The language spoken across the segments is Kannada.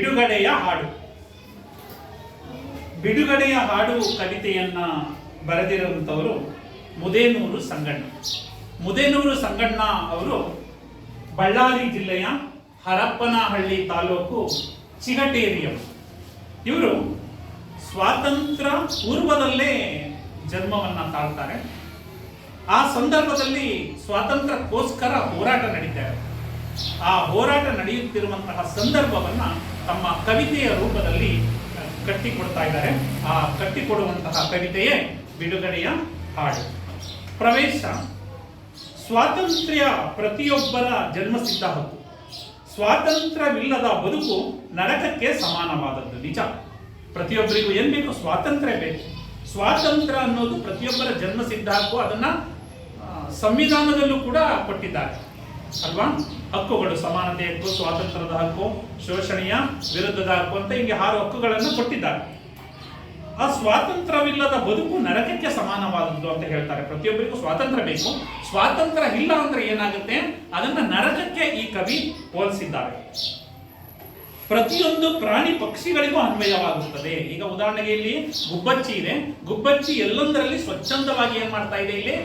ಬಿಡುಗಡೆಯ ಹಾಡು. ಬಿಡುಗಡೆಯ ಹಾಡು ಕವಿತೆಯನ್ನ ಬರೆದಿರುವಂಥವರು ಮುದೇನೂರು ಸಂಗಣ್ಣ. ಮುದೇನೂರು ಸಂಗಣ್ಣ ಅವರು ಬಳ್ಳಾರಿ ಜಿಲ್ಲೆಯ ಹರಪ್ಪನಹಳ್ಳಿ ತಾಲೂಕು ಚಿಗಟೇರಿಯವರು. ಇವರು ಸ್ವಾತಂತ್ರ್ಯ ಪೂರ್ವದಲ್ಲೇ ಜನ್ಮವನ್ನ ತಾಳ್ತಾರೆ. ಆ ಸಂದರ್ಭದಲ್ಲಿ ಸ್ವಾತಂತ್ರ್ಯಕ್ಕೋಸ್ಕರ ಹೋರಾಟ ನಡೀತಾರೆ ಆ ಹೋರಾಟ ನಡೆಯುತ್ತಿರುವಂತಹ ಸಂದರ್ಭವನ್ನ ತಮ್ಮ ಕವಿತೆಯ ರೂಪದಲ್ಲಿ ಕಟ್ಟಿಕೊಡ್ತಾ ಇದ್ದಾರೆ. ಆ ಕಟ್ಟಿಕೊಡುವಂತಹ ಕವಿತೆಯೇ ಬಿಡುಗಡೆಯ ಹಾಡು. ಪ್ರವೇಶ. ಸ್ವಾತಂತ್ರ್ಯ ಪ್ರತಿಯೊಬ್ಬರ ಜನ್ಮಸಿದ್ಧ ಹಕ್ಕು. ಸ್ವಾತಂತ್ರ್ಯವಿಲ್ಲದ ಬದುಕು ನರಕಕ್ಕೆ ಸಮಾನವಾದದ್ದು. ನಿಜ. ಪ್ರತಿಯೊಬ್ಬರಿಗೂ ಏನ್ ಬೇಕು? ಸ್ವಾತಂತ್ರ್ಯ ಬೇಕು. ಸ್ವಾತಂತ್ರ್ಯ ಅನ್ನೋದು ಪ್ರತಿಯೊಬ್ಬರ ಜನ್ಮಸಿದ್ಧ ಹಕ್ಕು. ಅದನ್ನ ಸಂವಿಧಾನದಲ್ಲೂ ಕೂಡ ಕೊಟ್ಟಿದ್ದಾರೆ. ಅಲ್ವಾ? ಹಕ್ಕುಗಳು ಸಮಾನತೆ ಹಕ್ಕು, ಸ್ವಾತಂತ್ರ್ಯದ ಹಕ್ಕು, ಶೋಷಣೆಯ ವಿರುದ್ಧದ ಹಕ್ಕು ಅಂತ ಹಿಂಗೆ ಆರು ಹಕ್ಕುಗಳನ್ನು ಕೊಟ್ಟಿದ್ದಾರೆ. ಆ ಸ್ವಾತಂತ್ರ್ಯವಿಲ್ಲದ ಬದುಕು ನರಕಕ್ಕೆ ಸಮಾನವಾದದ್ದು ಅಂತ ಹೇಳ್ತಾರೆ. ಪ್ರತಿಯೊಬ್ಬರಿಗೂ ಸ್ವಾತಂತ್ರ್ಯ ಬೇಕು. ಸ್ವಾತಂತ್ರ್ಯ ಇಲ್ಲ ಅಂದ್ರೆ ಏನಾಗುತ್ತೆ? ಅದನ್ನ ನರಕಕ್ಕೆ ಈ ಕವಿ ಹೋಲಿಸಿದ್ದಾರೆ. ಪ್ರತಿಯೊಂದು ಪ್ರಾಣಿ ಪಕ್ಷಿಗಳಿಗೂ ಅನ್ವಯವಾಗುತ್ತದೆ. ಈಗ ಉದಾಹರಣೆಗೆ ಇಲ್ಲಿ ಗುಬ್ಬಚ್ಚಿ ಇದೆ. ಗುಬ್ಬಚ್ಚಿ ಎಲ್ಲೊಂದರಲ್ಲಿ ಸ್ವಚ್ಛಂದವಾಗಿ ಏನ್ ಮಾಡ್ತಾ ಇದೆ ಇಲ್ಲಿ?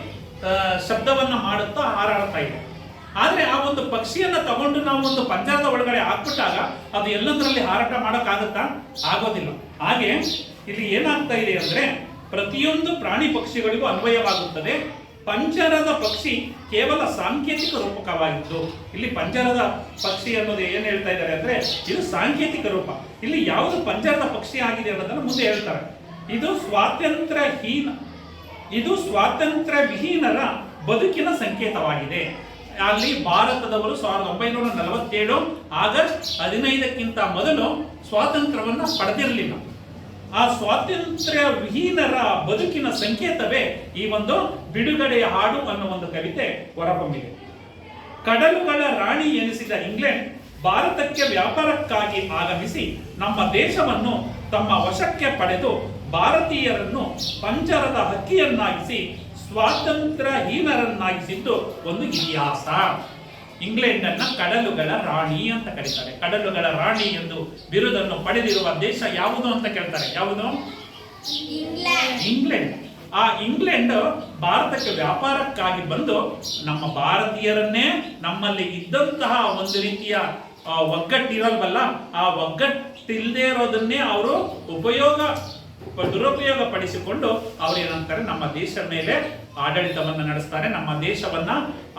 ಶಬ್ದವನ್ನು ಮಾಡುತ್ತಾ ಹಾರಾಡ್ತಾ ಇದೆ. ಆದ್ರೆ ಆ ಒಂದು ಪಕ್ಷಿಯನ್ನ ತಗೊಂಡು ನಾವು ಒಂದು ಪಂಜರದ ಒಳಗಡೆ ಹಾಕ್ಬಿಟ್ಟಾಗ ಅದು ಎಲ್ಲದರಲ್ಲಿ ಹಾರಾಟ ಮಾಡೋಕ್ಕಾಗತ್ತಾ? ಆಗೋದಿಲ್ಲ. ಹಾಗೆ ಇಲ್ಲಿ ಏನಾಗ್ತಾ ಇದೆ ಅಂದ್ರೆ ಪ್ರತಿಯೊಂದು ಪ್ರಾಣಿ ಪಕ್ಷಿಗಳಿಗೂ ಅನ್ವಯವಾಗುತ್ತದೆ. ಪಂಜರದ ಪಕ್ಷಿ ಕೇವಲ ಸಾಂಕೇತಿಕ ರೂಪಕವಾಗಿತ್ತು ಇಲ್ಲಿ ಪಂಜರದ ಪಕ್ಷಿ ಅನ್ನೋದು ಏನು ಹೇಳ್ತಾ ಇದ್ದಾರೆ ಅಂದ್ರೆ ಇದು ಸಾಂಕೇತಿಕ ರೂಪ. ಇಲ್ಲಿ ಯಾವುದು ಪಂಜರದ ಪಕ್ಷಿ ಆಗಿದೆ ಅನ್ನೋದನ್ನ ಮುಂದೆ ಹೇಳ್ತಾರೆ. ಇದು ಸ್ವಾತಂತ್ರ್ಯಹೀನ, ಇದು ಸ್ವಾತಂತ್ರ್ಯ ವಿಹೀನರ ಬದುಕಿನ ಸಂಕೇತವಾಗಿದೆ. ಅಲ್ಲಿ ಭಾರತದವರು ಸಾವಿರದ ಒಂಬೈನೂರ ನಲವತ್ತೇಳು ಆಗಸ್ಟ್ ಹದಿನೈದಕ್ಕಿಂತ ಮೊದಲು ಸ್ವಾತಂತ್ರ್ಯವನ್ನು ಪಡೆದಿರಲಿಲ್ಲ. ಆ ಸ್ವಾತಂತ್ರ್ಯ ವಿಹೀನರ ಬದುಕಿನ ಸಂಕೇತವೇ ಈ ಒಂದು ಬಿಡುಗಡೆಯ ಹಾಡು ಅನ್ನೋ ಒಂದು ಕವಿತೆ ಹೊರಹೊಮ್ಮಿದೆ. ಕಡಲುಗಳ ರಾಣಿ ಎನಿಸಿದ ಇಂಗ್ಲೆಂಡ್ ಭಾರತಕ್ಕೆ ವ್ಯಾಪಾರಕ್ಕಾಗಿ ಆಗಮಿಸಿ ನಮ್ಮ ದೇಶವನ್ನು ತಮ್ಮ ವಶಕ್ಕೆ ಪಡೆದು ಭಾರತೀಯರನ್ನು ಪಂಜರದ ಹಕ್ಕಿಯನ್ನಾಗಿಸಿ ಸ್ವಾತಂತ್ರ್ಯಹೀನರನ್ನಾಗಿಸಿದ್ದು ಒಂದು ಇತಿಹಾಸ. ಇಂಗ್ಲೆಂಡ್ ಅನ್ನ ಕಡಲುಗಳ ರಾಣಿ ಅಂತ ಕರೀತಾರೆ. ಕಡಲುಗಳ ರಾಣಿ ಎಂದು ಬಿರುದನ್ನು ಪಡೆದಿರುವ ದೇಶ ಯಾವುದು ಅಂತ ಕೇಳ್ತಾರೆ. ಯಾವುದು? ಇಂಗ್ಲೆಂಡ್. ಆ ಇಂಗ್ಲೆಂಡ್ ಭಾರತಕ್ಕೆ ವ್ಯಾಪಾರಕ್ಕಾಗಿ ಬಂದು ನಮ್ಮ ಭಾರತೀಯರನ್ನೇ ನಮ್ಮಲ್ಲಿ ಇದ್ದಂತಹ ಒಂದು ರೀತಿಯ ಆ, ಒಗ್ಗಟ್ಟಿರಲ್ವಲ್ಲ ಆ ಒಗ್ಗಟ್ಟಿಲ್ಲದೆ ಇರೋದನ್ನೇ ಅವರು ಉಪಯೋಗ ಉಪ- ದುರುಪಯೋಗ ಪಡಿಸಿಕೊಂಡು ಅವ್ರು ಏನಂತಾರೆ, ನಮ್ಮ ದೇಶ ಮೇಲೆ ಆಡಳಿತವನ್ನ ನಡೆಸ್ತಾರೆ. ನಮ್ಮ ದೇಶವನ್ನ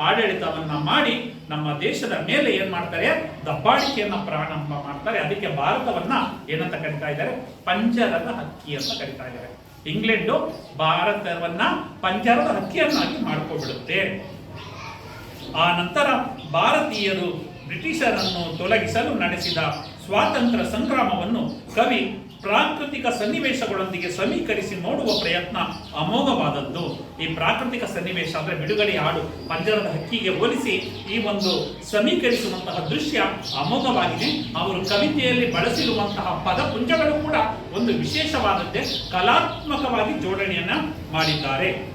ಆಡಳಿತವನ್ನ ಮಾಡಿ ನಮ್ಮ ದೇಶದ ಮೇಲೆ ಏನ್ ಮಾಡ್ತಾರೆ, ದಬ್ಬಾಳಿಕೆಯನ್ನ ಪ್ರಾರಂಭ ಮಾಡ್ತಾರೆ. ಅದಕ್ಕೆ ಭಾರತವನ್ನ ಏನಂತ ಕರಿತಾ ಇದ್ದಾರೆ, ಪಂಜರದ ಹಕ್ಕಿ ಅಂತ ಕರಿತಾ ಇದ್ದಾರೆ. ಇಂಗ್ಲೆಂಡು ಭಾರತವನ್ನ ಪಂಜರದ ಹಕ್ಕಿಯನ್ನಾಗಿ ಮಾಡ್ಕೊಬಿಡುತ್ತೆ ಆ ನಂತರ ಭಾರತೀಯರು ಬ್ರಿಟಿಷರನ್ನು ತೊಲಗಿಸಲು ನಡೆಸಿದ ಸ್ವಾತಂತ್ರ್ಯ ಸಂಗ್ರಾಮವನ್ನು ಕವಿ ಪ್ರಾಕೃತಿಕ ಸನ್ನಿವೇಶಗಳೊಂದಿಗೆ ಸಮೀಕರಿಸಿ ನೋಡುವ ಪ್ರಯತ್ನ ಅಮೋಘವಾದದ್ದು. ಈ ಪ್ರಾಕೃತಿಕ ಸನ್ನಿವೇಶ ಅಂದ್ರೆ ಬಿಡುಗಡೆ ಹಾಡು, ಪಂಜರದ ಹಕ್ಕಿಗೆ ಹೋಲಿಸಿ ಈ ಒಂದು ಸಮೀಕರಿಸುವಂತಹ ದೃಶ್ಯ ಅಮೋಘವಾಗಿದೆ. ಅವರು ಕವಿತೆಯಲ್ಲಿ ಬಳಸಿರುವಂತಹ ಪದಪುಂಜಗಳು ಕೂಡ ಒಂದು ವಿಶೇಷವಾದದ್ದೇ ಕಲಾತ್ಮಕವಾಗಿ ಜೋಡಣೆಯನ್ನ ಮಾಡಿದ್ದಾರೆ.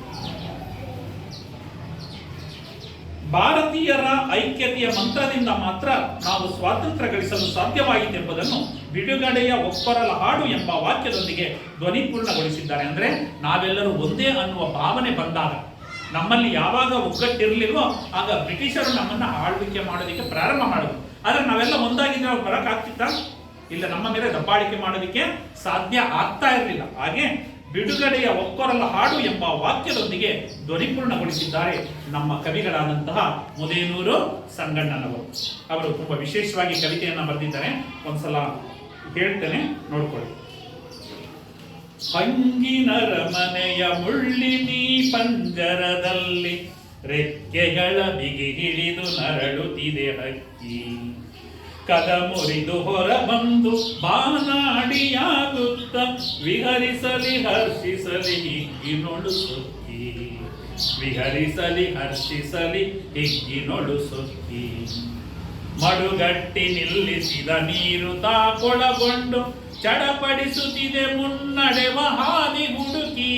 ಭಾರತೀಯರ ಐಕ್ಯತೆಯ ಮಂತ್ರದಿಂದ ಮಾತ್ರ ನಾವು ಸ್ವಾತಂತ್ರ್ಯ ಗಳಿಸಲು ಸಾಧ್ಯವಾಯಿತೆಂಬುದನ್ನು ಬಿಡುಗಡೆಯ ಒಪ್ಪರಲ ಹಾಡು ಎಂಬ ವಾಕ್ಯದೊಂದಿಗೆ ಧ್ವನಿಪೂರ್ಣಗೊಳಿಸಿದ್ದಾರೆ ಅಂದ್ರೆ ನಾವೆಲ್ಲರೂ ಒಂದೇ ಅನ್ನುವ ಭಾವನೆ ಬಂದಾಗ ನಮ್ಮಲ್ಲಿ ಯಾವಾಗ ಒಗ್ಗಟ್ಟಿರಲಿಲ್ವೋ ಆಗ ಬ್ರಿಟಿಷರು ನಮ್ಮನ್ನ ಆಳ್ವಿಕೆ ಮಾಡೋದಕ್ಕೆ ಪ್ರಾರಂಭ ಮಾಡಿದ್ರು. ಆದ್ರೆ ನಾವೆಲ್ಲ ಒಂದಾಗಿದ್ರೆ ಅವ್ರು ಬರಕ್ ಆಗ್ತಿತ್ತ ಇಲ್ಲ, ನಮ್ಮ ಮೇಲೆ ದಬ್ಬಾಳಿಕೆ ಮಾಡೋದಕ್ಕೆ ಸಾಧ್ಯ ಆಗ್ತಾ ಇರಲಿಲ್ಲ. ಹಾಗೆ ಬಿಡುಗಡೆಯ ಒಕ್ಕೊರಲ ಹಾಡು ಎಂಬ ವಾಕ್ಯದೊಂದಿಗೆ ಧ್ವನಿಪೂರ್ಣಗೊಳಿಸಿದ್ದಾರೆ ನಮ್ಮ ಕವಿಗಳಾದಂತಹ ಮುದೇನೂರು ಸಂಗಣ್ಣನವರು. ಅವರು ತುಂಬ ವಿಶೇಷವಾಗಿ ಕವಿತೆಯನ್ನು ಬರೆದಿದ್ದಾರೆ. ಒಂದ್ಸಲ ಹೇಳ್ತೇನೆ, ನೋಡ್ಕೊಳ್ಳಿ. ಪಂಗಿನರ ಮನೆಯ ಮುಳ್ಳಿನಿ ಪಂಜರದಲ್ಲಿ ರೆಕ್ಕೆಗಳ ಬಿಗಿ ಹಿಡಿದು ನರಳುತ್ತಿದೆ ಹಕ್ಕಿ. ಕದ ಮುರಿದು ಹೊರ ಬಂದು ಬಾನಾಡಿಯಾಗುತ್ತ ವಿಹರಿಸಲಿ ಹರ್ಷಿಸಲಿ ಹಿಗ್ಗಿನೊಳು ಸೊಕ್ಕಿ ವಿಹರಿಸಲಿ ಹರ್ಷಿಸಲಿ ಹಿಗ್ಗಿ ನುಡುಸುದಿ ಮಡುಗಟ್ಟಿ ನಿಲ್ಲಿಸಿದ ನೀರು ತಾಕೊಳಗೊಂಡು ಚಡಪಡಿಸುತ್ತಿದೆ ಮುನ್ನಡೆ ಹಾದಿ ಹುಡುಕಿ.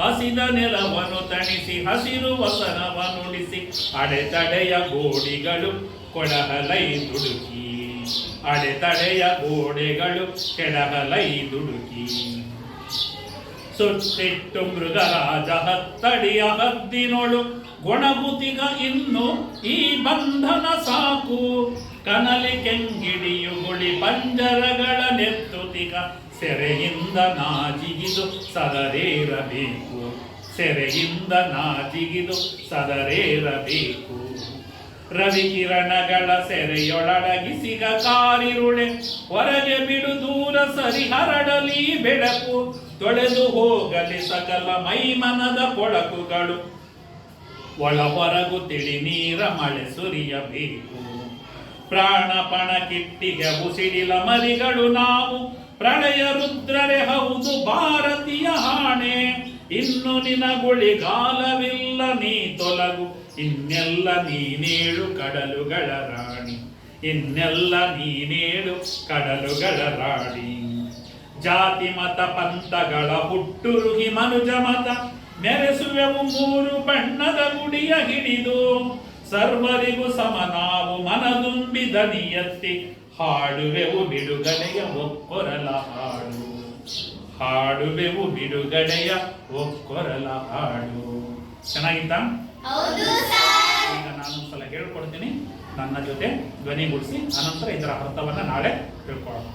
ಹಸಿದ ನೆಲವನ್ನು ತಣಿಸಿ ಹಸಿರು ವಸನವನ್ನುಳಿಸಿ ಅಡೆತಡೆಯ ಗೋಡಿಗಳು ಕೊಡಹಲೈ ದುಡುಕಿ ಅಡೆತಡೆಯ ಗೋಡೆಗಳು ಕೆಳಗಲೈ ದುಡುಕಿ ಸುಟ್ಟಿಟ್ಟು ಮೃಗರಾಜ ಹತ್ತಡಿಯ ಹದ್ದಿನೊಳು ಗೊಣಗುತಿಗ ಇನ್ನು ಈ ಬಂಧನ ಸಾಕು. ಕನಲಿ ಕೆಂಗಿಡಿಯು ಗುಳಿ ಪಂಜರಗಳ ನೆತ್ತುತಿಗ ಸೆರೆಯಿಂದ ನಾಜಿಗಿದು ಸದರೇರಬೇಕು. ಸೆರೆಯಿಂದ ನಾಜಿಗಿದು ಸದರೇರಬೇಕು. ರವಿಕಿರಣಗಳ ಸೆರೆಯೊಳಡಗಿಸಿಗ ಕಾರಿರುಳೆ. ಹೊರಗೆ ಬಿಡು ದೂರ ಸರಿ ಹರಡಲಿ ಬೆಳಕು. ತೊಳೆದು ಹೋಗಲಿ ಸಕಲ ಮೈಮನದ ಕೊಳಕುಗಳು. ಒಳ ಹೊರಗು ತಿಳಿ ನೀರ ಮಳೆ ಸುರಿಯಬೇಕು. ಪ್ರಾಣ ಪಣ ಕಿಟ್ಟಿಗೆ ಉಸಿಡಿಲ ಮರಿಗಳು ನಾವು. ಪ್ರಳಯ ರುದ್ರರೆ ಹೌದು ಭಾರತೀಯ ಹಾಣೆ. ಇನ್ನು ನಿನಗುಳಿಗಾಲವಿಲ್ಲ ನೀ ತೊಲಗು. ಇನ್ನೆಲ್ಲ ನೀನೇಳು ಕಡಲುಗಳ ರಾಣಿ. ಇನ್ನೆಲ್ಲ ನೀನೇಳು ಕಡಲುಗಳ ರಾಣಿ. ಜಾತಿ ಮತ ಪಂಥಗಳ ಹುಟ್ಟುರುಹಿ ಮನುಜ ಮತ. ಮೆರೆಸುವೆವು ಮೂರು ಬಣ್ಣದ ಗುಡಿಯ ಹಿಡಿದು. ಸರ್ವರಿಗೂ ಸಮ ನಾವು ಮನದುಂಬಿ ದನಿಯತ್ತಿ ಹಾಡುವೆವು ಬಿಡುಗಡೆಯ ಒಕ್ಕೊರಲ ಹಾಡು. ಹಾಡುವೆವು ಬಿಡುಗಡೆಯ ಒಕ್ಕೊರಲ ಹಾಡು. ಚೆನ್ನಾಗಿತ್ತಾ? ಈಗ ನಾನು ಸಲ ಹೇಳ್ಕೊಡ್ತೀನಿ. ನನ್ನ ಜೊತೆ ಧ್ವನಿಗೂಡಿಸಿ ಅನಂತರ ಇದರ ಅರ್ಥವನ್ನ ನಾಳೆ ತಿಳ್ಕೊಳ್ಳೋಣ.